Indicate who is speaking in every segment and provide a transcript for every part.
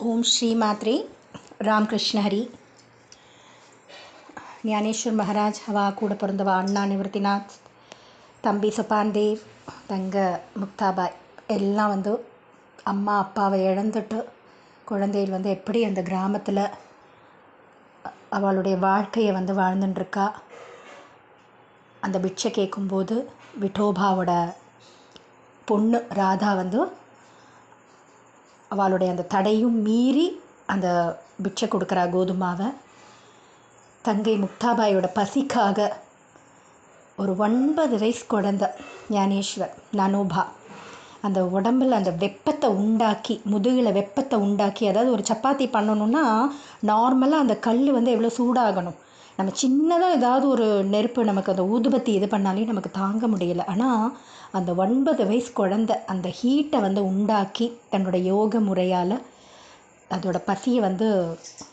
Speaker 1: ஓம் ஸ்ரீ மாத்ரே ராம்கிருஷ்ண ஹரி. ஞானேஸ்வர் மகாராஜ் அவா கூட பிறந்தவா அண்ணா நிவர்த்திநாத் தம்பி சப்பான்தேவ் தங்க முக்தாபாய் எல்லாம் வந்து அம்மா அப்பாவை இழந்துட்டு குழந்தைகள் வந்து எப்படி அந்த கிராமத்தில் அவளுடைய வாழ்க்கையை வந்து வாழ்ந்துட்டுருக்கா அந்த பிட்சை கேட்கும்போது விட்டோபாவோட பொண்ணு ராதா வந்து அவளுடைய அந்த தடையும் மீறி அந்த பிட்சை கொடுக்குறா கோதுமாவை தங்கை முக்தாபாயோட பசிக்காக ஒரு ஒன்பது வயசு குழந்த ஞானேஸ்வர் நனோபா அந்த உடம்பில் அந்த வெப்பத்தை உண்டாக்கி முதுகில் வெப்பத்தை உண்டாக்கி அதாவது ஒரு சப்பாத்தி பண்ணணுன்னா நார்மலாக அந்த கல் வந்து எவ்வளோ சூடாகணும். நம்ம சின்னதாக ஏதாவது ஒரு நெருப்பு நமக்கு அந்த ஊதுபத்தி இது பண்ணாலே நமக்கு தாங்க முடியல. ஆனால் அந்த ஒன்பது வயசு குழந்த அந்த ஹீட்டை வந்து உண்டாக்கி தன்னோட யோக முறையால் அதோட பசியை வந்து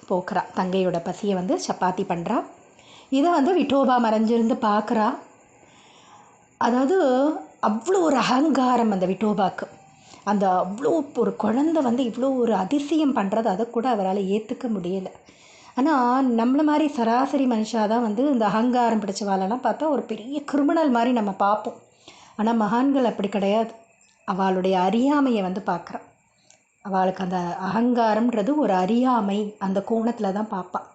Speaker 1: போக்குறா. தங்கையோட பசியை வந்து சப்பாத்தி பண்ணுறா இதை வந்து விட்டோபா மறைஞ்சிருந்து பார்க்குறா அதாவது அவ்வளோ ஒரு அகங்காரம் அந்த விட்டோபாக்கு. அந்த அவ்வளோ ஒரு குழந்த வந்து இவ்வளோ ஒரு அதிசயம் பண்ணுறது அதை கூட அவரால் ஏற்றுக்க முடியலை. ஆனால் நம்மளை மாதிரி சராசரி மனுஷாக தான் வந்து இந்த அகங்காரம் பிடிச்சவாளெல்லாம் பார்த்தா ஒரு பெரிய கிரிமினல் மாதிரி நம்ம பார்ப்போம். ஆனால் மகான்கள் அப்படி கிடையாது. அவளுடைய அறியாமையை வந்து பார்க்குறான் அவளுக்கு அந்த அகங்காரம்ன்றது ஒரு அறியாமை அந்த கோணத்தில் தான் பார்ப்பாள்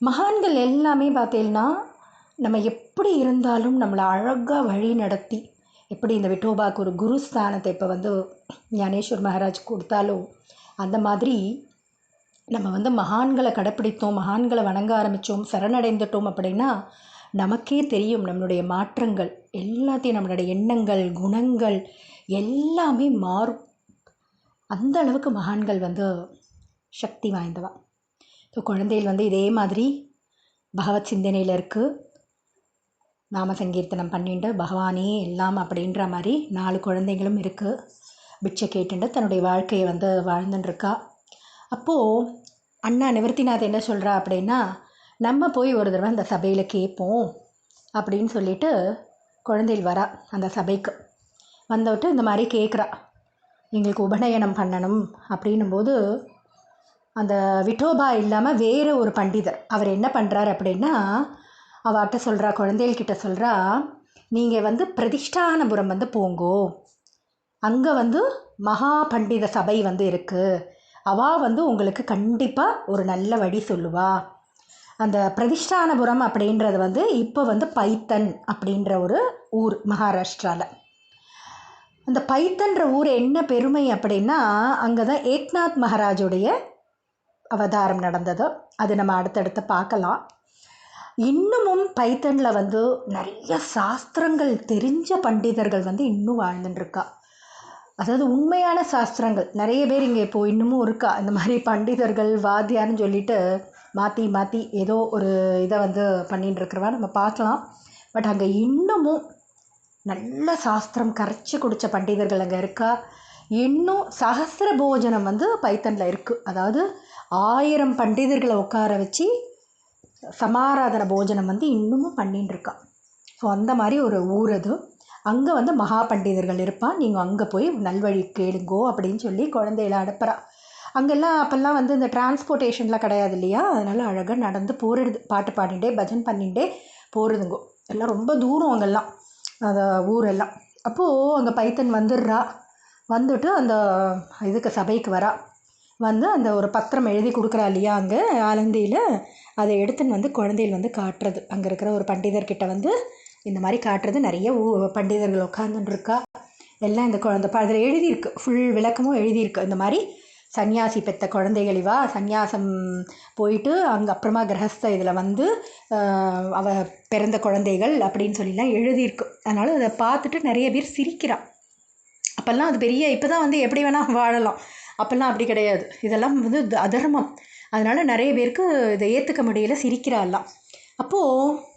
Speaker 1: மகான்கள் எல்லாமே பார்த்தீங்கன்னா நம்ம எப்படி இருந்தாலும் நம்மளை அழகாக வழி நடத்தி எப்படி இந்த விட்டோபாக்கு ஒரு ஸ்தானத்தை இப்போ வந்து ஞானேஸ்வர் மகாராஜ் கொடுத்தாலோ அந்த மாதிரி நம்ம வந்து மகான்களை கடைப்பிடித்தோம் மகான்களை வணங்க ஆரம்பித்தோம் சரணடைந்துட்டோம் அப்படின்னா நமக்கே தெரியும் நம்மளுடைய மாற்றங்கள். எல்லாத்தையும் நம்மளுடைய எண்ணங்கள் குணங்கள் எல்லாமே மாறும். அந்த அளவுக்கு மகான்கள் வந்து சக்தி வாய்ந்தவா. ஸோ குழந்தைகள் வந்து இதே மாதிரி பகவத் சிந்தனையில் இருக்குது நாம சங்கீர்த்தனம் பண்ணிட்டு பகவானே எல்லாம் அப்படின்ற மாதிரி நாலு குழந்தைங்களும் இருக்குது பிட்சை கேட்டுட்டு தன்னுடைய வாழ்க்கையை வந்து வாழ்ந்துட்டுருக்கா அப்போது அண்ணா நிவர்த்திநாத் என்ன சொல்கிறா அப்படின்னா நம்ம போய் ஒரு தடவை அந்த சபையில் கேட்போம் அப்படின்னு சொல்லிட்டு குழந்தைகள் வரா அந்த சபைக்கு. வந்தவிட்டு இந்த மாதிரி கேட்குறா எங்களுக்கு உபநயனம் பண்ணணும் அப்படின்னும்போது அந்த விட்டோபா இல்லாமல் வேறு ஒரு பண்டிதர் அவர் என்ன பண்ணுறாரு அப்படின்னா அவட்ட சொல்கிறா குழந்தைகள்கிட்ட சொல்கிறா நீங்கள் வந்து பிரதிஷ்டானபுரம் வந்து போங்கோ. அங்கே வந்து மகா பண்டித சபை வந்து இருக்குது அவள் வந்து உங்களுக்கு கண்டிப்பாக ஒரு நல்ல வழி சொல்லுவா. அந்த பிரதிஷ்டானபுரம் அப்படின்றது வந்து இப்போ வந்து பைத்தன் அப்படின்ற ஒரு ஊர் மகாராஷ்டிராவில் அந்த பைத்தன்ற ஊர் என்ன பெருமை அப்படின்னா அங்கே தான் ஏக்நாத் மகாராஜுடைய அவதாரம் நடந்தது. அது நம்ம அடுத்தடுத்து பார்க்கலாம். இன்னமும் பைத்தனில் வந்து நிறைய சாஸ்திரங்கள் தெரிஞ்ச பண்டிதர்கள் வந்து இன்னும் வாழ்ந்துட்டுருக்கா அதாவது உண்மையான சாஸ்திரங்கள். நிறைய பேர் இங்கே இப்போது இன்னமும் இருக்கா? இந்த மாதிரி பண்டிதர்கள் வாத்தியார்னு சொல்லிட்டு மாற்றி மாற்றி ஏதோ ஒரு இதை வந்து பண்ணிகிட்டு இருக்கிறவா? நம்ம பார்க்கலாம். பட் அங்கே இன்னமும் நல்ல சாஸ்திரம் கரைச்சி குடித்த பண்டிதர்கள் அங்கே இருக்கா? இன்னும் சகசிர போஜனம் வந்து பைத்தனில் இருக்குது அதாவது ஆயிரம் பண்டிதர்களை உட்கார வச்சு சமாராதன போஜனம் வந்து இன்னமும் பண்ணிகிட்டு இருக்கா. ஸோ அந்த மாதிரி ஒரு ஊர் அது. அங்கே வந்து மகா பண்டிதர்கள் இருப்பான் நீங்கள் அங்கே போய் நல்வழி கேளுங்கோ அப்படின்னு சொல்லி குழந்தையில அனுப்புகிறா அங்கெல்லாம் அப்போல்லாம் வந்து இந்த டிரான்ஸ்போர்ட்டேஷன்லாம் கிடையாது இல்லையா? அதனால் அழகாக நடந்து போகிறது பாட்டு பாடிட்டே பஜன் பண்ணிகிட்டே போகிறதுங்கோ எல்லாம் ரொம்ப தூரம் அங்கெல்லாம். அந்த ஊரெல்லாம். அப்போது அங்கே பைத்தன் வந்துடுறா. வந்துட்டு அந்த இதுக்கு சபைக்கு வரா. வந்து அந்த ஒரு பத்திரம் எழுதி கொடுக்குறா இல்லையா அங்கே? ஆலந்தியில். அதை எடுத்துன்னு வந்து குழந்தைகள் வந்து காட்டுறது. அங்கே இருக்கிற ஒரு பண்டிதர்கிட்ட வந்து இந்த மாதிரி காட்டுறது நிறைய ஊ பண்டிதர்கள் உட்காந்துட்டுருக்கா எல்லாம் இந்த குழந்த அதில் எழுதியிருக்கு. ஃபுல் விளக்கமும் எழுதியிருக்கு. இந்த மாதிரி சன்னியாசி பெற்ற குழந்தைகள் இவா சந்நியாசம் போயிட்டு அங்கே அப்புறமா கிரகஸ்த இதில் வந்து அவ பிறந்த குழந்தைகள் அப்படின்னு சொல்லிலாம் எழுதியிருக்கு. அதனால் அதை பார்த்துட்டு நிறைய பேர் சிரிக்கிறான் அப்போல்லாம் அது பெரிய இப்போ தான் வந்து எப்படி வேணால் வாழலாம். அப்போல்லாம் அப்படி கிடையாது. இதெல்லாம் வந்து அதர்மம். அதனால் நிறைய பேருக்கு இதை ஏற்றுக்க முடியல சிரிக்கிறாள்லாம் அப்போது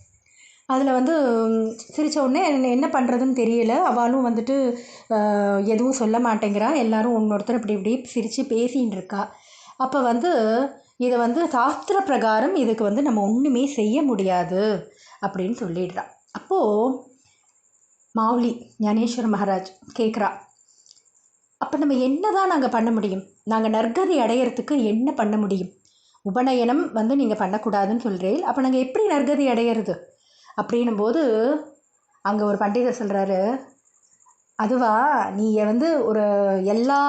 Speaker 1: அதில் வந்து சிரித்த உடனே என்ன பண்ணுறதுன்னு தெரியல. அவளும் வந்துட்டு எதுவும் சொல்ல மாட்டேங்கிறா. எல்லோரும் ஒன்னொருத்தர் இப்படி இப்படி சிரித்து பேசின்னு இருக்கா. அப்போ வந்து இதை வந்து சாஸ்திர பிரகாரம் இதுக்கு வந்து நம்ம ஒன்றுமே செய்ய முடியாது அப்படின்னு சொல்லிடுறா. அப்போது மாவுலி ஞானேஸ்வர மகாராஜ் கேட்குறா அப்போ நம்ம என்ன தான் நாங்கள் பண்ண முடியும்? நாங்கள் நற்கதி அடையிறதுக்கு என்ன பண்ண முடியும்? உபநயனம் வந்து நீங்கள் பண்ணக்கூடாதுன்னு சொல்கிறேன் அப்போ நாங்கள் எப்படி நற்கதி அடையிறது? அப்படின்னும் போது அங்கே ஒரு பண்டிதர் சொல்கிறாரு அதுவா நீ வந்து ஒரு எல்லா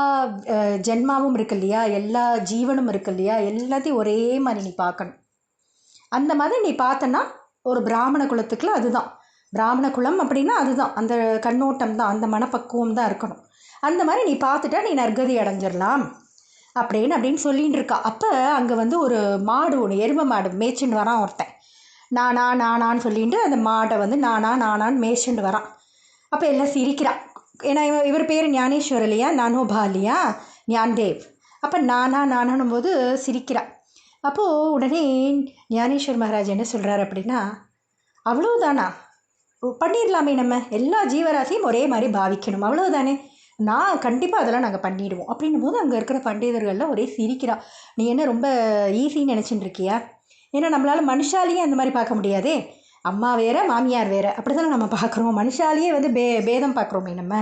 Speaker 1: ஜென்மாவும் இருக்கு இல்லையா? எல்லா ஜீவனும் இருக்கு இல்லையா? எல்லாத்தையும் ஒரே மாதிரி நீ பார்க்கணும். அந்த மாதிரி நீ பார்த்தன்னா ஒரு பிராமண குலத்துக்குள்ள அதுதான். பிராமண குலம் அப்படின்னா அதுதான். அந்த கண்ணோட்டம் தான் அந்த மனப்பக்குவம் தான் இருக்கணும். அந்த மாதிரி நீ பார்த்துட்டா நீ நற்கதி அடைஞ்சிடலாம். அப்படின்னு அப்படின்னு சொல்லிட்டு இருக்கா. அப்போ அங்கே வந்து ஒரு மாடு ஒன்று எருமை மாடு மேய்ச்சின்னு வரான் ஒருத்தன். நானா நானான்னு சொல்லிட்டு அந்த மாடை வந்து நானா நானான்னு மேய்ச்சிட்டு வரான். அப்போ எல்லாம் சிரிக்கிறான் ஏன்னா இவன் இவர் பேர் ஞானேஸ்வர் இல்லையா நானோபா இல்லையா ஞான்தேவ். அப்போ நானா நானானும் போது சிரிக்கிறான் அப்போது உடனே ஞானேஸ்வர் மகாராஜ் என்ன சொல்கிறாரு அப்படின்னா அவ்வளோதானா பண்ணிடலாமே நம்ம. எல்லா ஜீவராசியும் ஒரே மாதிரி பாவிக்கணும். அவ்வளோதானே நான் கண்டிப்பாக அதெல்லாம் நாங்கள் பண்ணிடுவோம். அப்படின்னும் போது அங்கே இருக்கிற பண்டிதர்கள்லாம் ஒரே சிரிக்கிறா. நீ என்ன ரொம்ப ஈஸின்னு நினச்சிட்டு இருக்கியா? ஏன்னா நம்மளால் மனுஷாலேயே அந்த மாதிரி பார்க்க முடியாதே. அம்மா வேறு மாமியார் வேறு. அப்படி தானே நம்ம பார்க்குறோம். மனுஷாலேயே வந்து பே பேதம் பார்க்குறோமே நம்ம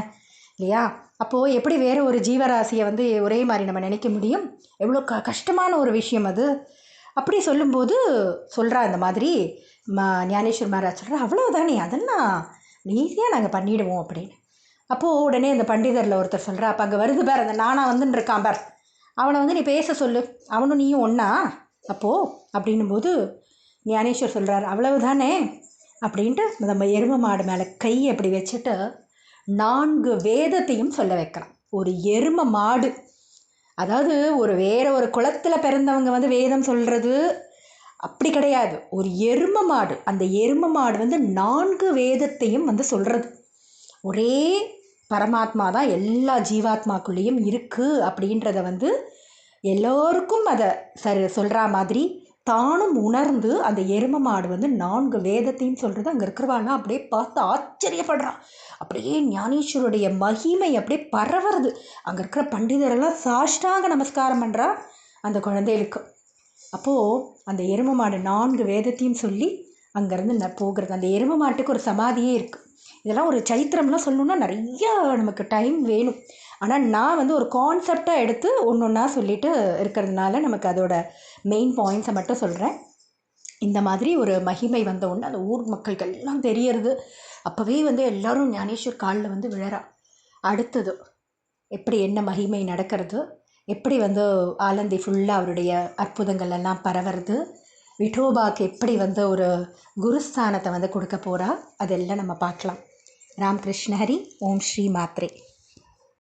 Speaker 1: இல்லையா? அப்போது எப்படி வேறு ஒரு ஜீவராசியை வந்து ஒரே மாதிரி நம்ம நினைக்க முடியும்? எவ்வளோ க கஷ்டமான ஒரு விஷயம் அது. அப்படி சொல்லும்போது சொல்கிறா இந்த மாதிரி மா ஞானேஸ்வர் மகாராஜ் சொல்கிறா அவ்வளோதானே அதெல்லாம் ஈஸியாக நாங்கள் பண்ணிடுவோம் அப்படின்னு. அப்போது உடனே அந்த பண்டிதரில் ஒருத்தர் சொல்கிறா அப்போ அங்கே வருது பார் அந்த நானா வந்துன்னு இருக்கான் பார். அவனை வந்து நீ பேச சொல்லு. அவனும் நீயும் ஒன்றா அப்போது அப்படின்னும் போது ஞானேஸ்வர் சொல்கிறார் அவ்வளவுதானே? அப்படின்ட்டு நம்ம எரும மாடு மேலே கை அப்படி வச்சுட்டு நான்கு வேதத்தையும் சொல்ல வைக்கிறான் ஒரு எரும மாடு. அதாவது ஒரு வேற ஒரு குளத்தில் பிறந்தவங்க வந்து வேதம் சொல்கிறது அப்படி கிடையாது. ஒரு எரும மாடு. அந்த எரும மாடு வந்து நான்கு வேதத்தையும் வந்து சொல்கிறது ஒரே பரமாத்மா தான் எல்லா ஜீவாத்மாக்குள்ளேயும் இருக்குது அப்படின்றத வந்து எல்லோருக்கும் அதை சரி சொல்கிற மாதிரி தானும் உணர்ந்து அந்த எரும மாடு வந்து நான்கு வேதத்தையும் சொல்கிறது அங்கே இருக்கிறவாள்லாம் அப்படியே பார்த்து ஆச்சரியப்படுறான். அப்படியே ஞானேஸ்வருடைய மகிமை அப்படியே பரவுறது. அங்கே இருக்கிற பண்டிதரெல்லாம் சாஷ்டாங்க நமஸ்காரம் பண்ணுறா அந்த குழந்தைகளுக்கு. அப்போது அந்த எரும மாடு நான்கு வேதத்தையும் சொல்லி அங்கேருந்து ந போகிறது. அந்த எரும மாட்டுக்கு ஒரு சமாதியே இருக்குது இதெல்லாம் ஒரு சைத்திரம்லாம் சொல்லணுன்னா நிறையா நமக்கு டைம் வேணும். ஆனால் நான் வந்து ஒரு கான்செப்டாக எடுத்து ஒன்று ஒன்றா சொல்லிட்டு இருக்கிறதுனால நமக்கு அதோட மெயின் பாயிண்ட்ஸை மட்டும் சொல்கிறேன் இந்த மாதிரி ஒரு மகிமை வந்த உடனே அந்த ஊர் மக்களுக்கு எல்லாம் தெரியறது. அப்போவே வந்து எல்லோரும் ஞானேஸ்வர் காலில் வந்து விழறா. அடுத்தது எப்படி என்ன மகிமை நடக்கிறது? எப்படி வந்து ஆலந்தி ஃபுல்லாக அவருடைய அற்புதங்கள் எல்லாம் பரவுறது? விட்டோபாக்கு எப்படி வந்து ஒரு குருஸ்தானத்தை வந்து கொடுக்க போகிறா அதெல்லாம் நம்ம பார்க்கலாம். ராம்கிருஷ்ண ஹரி ஓம் ஸ்ரீ மாத்ரே.